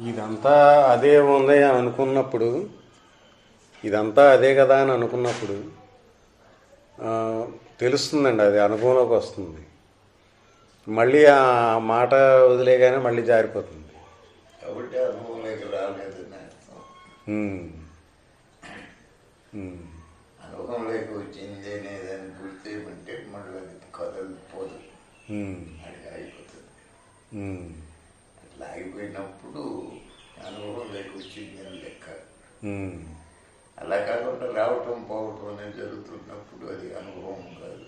ఇదంతా అదే ఉంది అని అనుకున్నప్పుడు ఇదంతా అదే కదా అని అనుకున్నప్పుడు తెలుస్తుందండి అది అనుభవంలోకి వస్తుంది. మళ్ళీ ఆ మాట వదిలేగానే మళ్ళీ జారిపోతుంది. కాబట్టి అనుభవంలోకి రాలేదు. అనుభవంలోకి వచ్చింది అనేదాన్ని గుర్తేమంటే మళ్ళీ అది కదలిపోదు. ఉమ్. అట్లా ఆగిపోయినప్పుడు అనుభవంలోకి వచ్చింది అని లెక్క. అలా కాకుండా రావటం పోవటం అనేది జరుగుతున్నప్పుడు అది అనుభవం కాదు.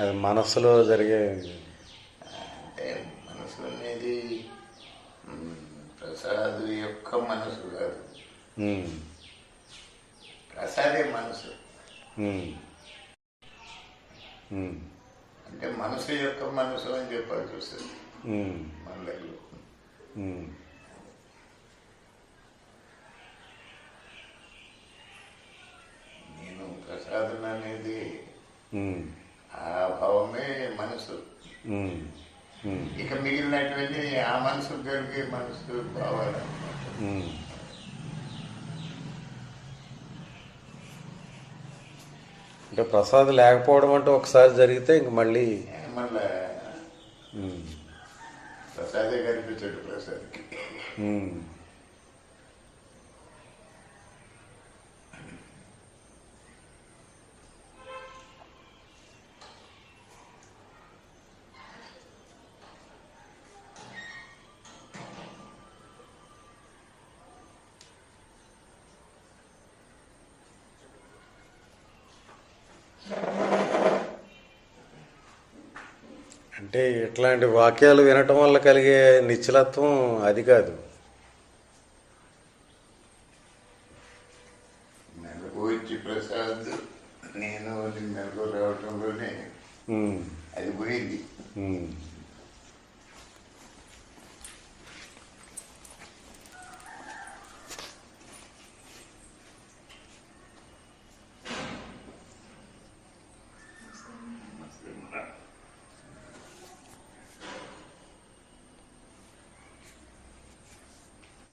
అది మనస్సులో జరిగే అంటే మనసు అనేది ప్రసాద్ యొక్క మనసు కాదు. ప్రసాదే మనసు. అంటే మనసు యొక్క మనసు అని చెప్పాల్సి వస్తుంది. మన. నేను ప్రసాదం అనేది. ఆ భావమే మనసు. ఇక మిగిలినటువంటి ఆ మనసు కలిగే మనసు భావాలన్నమాట అంటే ప్రసాద్ లేకపోవడం అంటే ఒకసారి జరిగితే ఇంక మళ్ళీ. ప్రసాదే కనిపించాడు ప్రసాద్కి అంటే ఇట్లాంటి వాక్యాలు వినటం వల్ల కలిగే నిశ్చలత్వం అది కాదు మెలకు వచ్చి ప్రసాద్ నేను మెలకు రావటంలోనే. అది పోయింది.